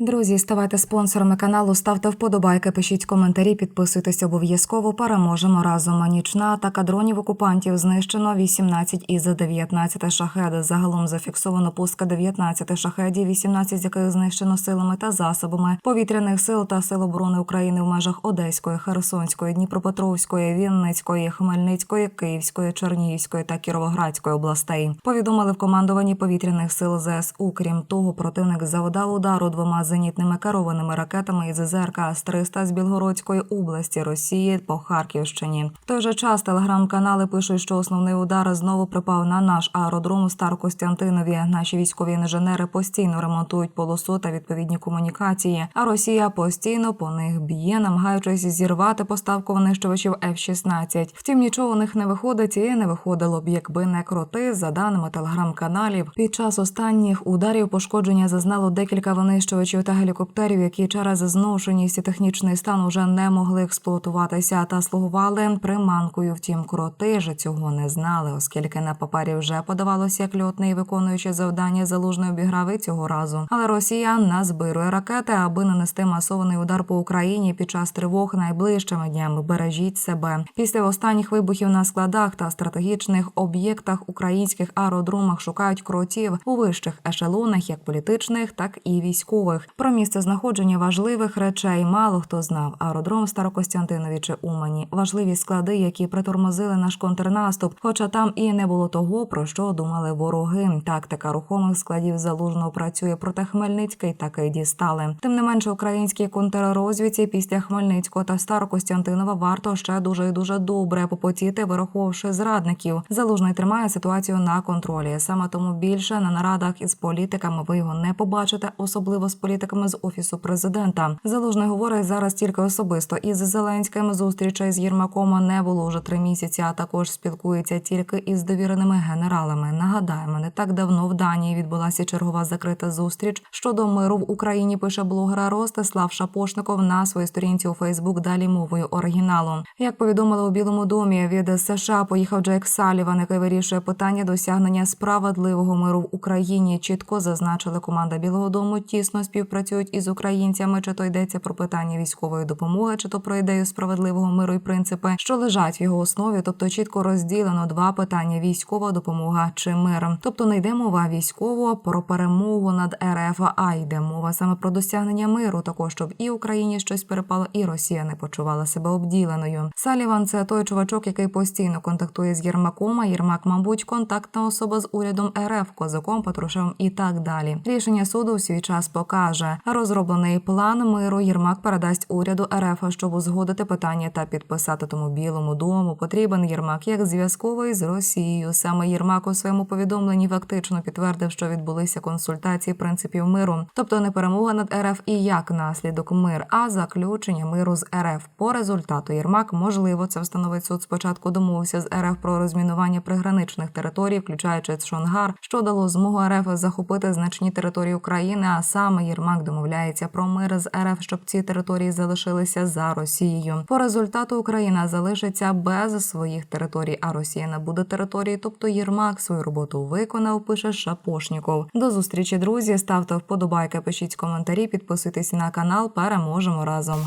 Друзі, ставайте спонсорами каналу, ставте вподобайки, пишіть коментарі, підписуйтесь обов'язково. Переможемо разом. Нічна атака дронів окупантів знищено 18 із 19 шахед. Загалом зафіксовано пуска 19 шахедів, 18 з яких знищено силами та засобами повітряних сил та сил оборони України в межах Одеської, Херсонської, Дніпропетровської, Вінницької, Хмельницької, Київської, Чернігівської та Кіровоградської областей. Повідомили в командуванні повітряних сил ЗСУ. Крім того, противник завдав удару двома зенітними керованими ракетами із ЗРК С-300 з Білгородської області Росії по Харківщині. В той же час телеграм-канали пишуть, що основний удар знову припав на наш аеродром у Старокостянтинові. Наші військові інженери постійно ремонтують полосу та відповідні комунікації. А Росія постійно по них б'є, намагаючись зірвати поставку винищувачів F-16. Втім, нічого у них не виходить і не виходило б, якби не кроти. За даними телеграм-каналів, під час останніх ударів пошкодження зазнало декілька винищувачів та гелікоптерів, які через зношеність і технічний стан уже не могли експлуатуватися та слугували приманкою. Втім, кроти ж цього не знали, оскільки на папері вже подавалося як льотний виконуючи завдання залужної обіграв і цього разу. Але Росія назбирує ракети, аби нанести масований удар по Україні під час тривог найближчими днями. Бережіть себе після останніх вибухів на складах та стратегічних об'єктах українських аеродромах шукають кротів у вищих ешелонах, як політичних, так і військових. Про місце знаходження важливих речей мало хто знав. Аеродром чи Умані, важливі склади, які притормозили наш контрнаступ. Хоча там і не було того, про що думали вороги. Тактика рухомих складів залужно працює проти Хмельницький, так і дістали. Тим не менше, українській контррозвідці після Хмельницького та Старокостянтинова варто ще дуже і дуже добре попотіти, вираховувавши зрадників. Залужний тримає ситуацію на контролі. Саме тому більше на нарадах із політиками ви його не побачите, особливо з політиками з офісу президента. Залужний говорить зараз тільки особисто із Зеленським. Зустрічей з Єрмаком не було вже три місяці. А також спілкується тільки із довіреними генералами. Нагадаємо, не так давно в Данії відбулася чергова закрита зустріч щодо миру в Україні. Пише блогер Ростислав Шапошников на своїй сторінці у Фейсбук. Далі мовою оригіналу. Як повідомили у Білому домі від США, поїхав Джек Саліван, який вирішує питання досягнення справедливого миру в Україні. Чітко зазначили команда Білого Дому. Тісно співпрацюють із українцями. Чи то йдеться про питання військової допомоги, чи то про ідею справедливого миру і принципи, що лежать в його основі, тобто чітко розділено два питання: військова допомога чи мир. Тобто не йде мова військово про перемогу над РФ, а йде мова саме про досягнення миру, також щоб і Україні щось перепало, і Росія не почувала себе обділеною. Саліван це той чувачок, який постійно контактує з Єрмаком. А Єрмак, мабуть, контактна особа з урядом РФ, козаком, Патрушевим і так далі. Рішення суду в свій час покаже. Розроблений план миру Єрмак передасть уряду РФ, щоб узгодити питання та підписати тому білому дому. Потрібен Єрмак як зв'язковий з Росією. Саме Єрмак у своєму повідомленні фактично підтвердив, що відбулися консультації принципів миру, тобто не перемога над РФ і як наслідок мир, а заключення миру з РФ. По результату Єрмак, можливо, це встановить суд. Спочатку домовився з РФ про розмінування приграничних територій, включаючи Шонгар, що дало змогу РФ захопити значні території України. А саме Єрмак домовляється про мир з РФ, щоб ці території залишилися за Росією. По результату Україна залишиться без своїх територій, а Росія набуде території. Тобто Єрмак свою роботу виконав. Пише Шапошніков. До зустрічі, друзі. Ставте вподобайки, пишіть коментарі, підписуйтесь на канал. Переможемо разом.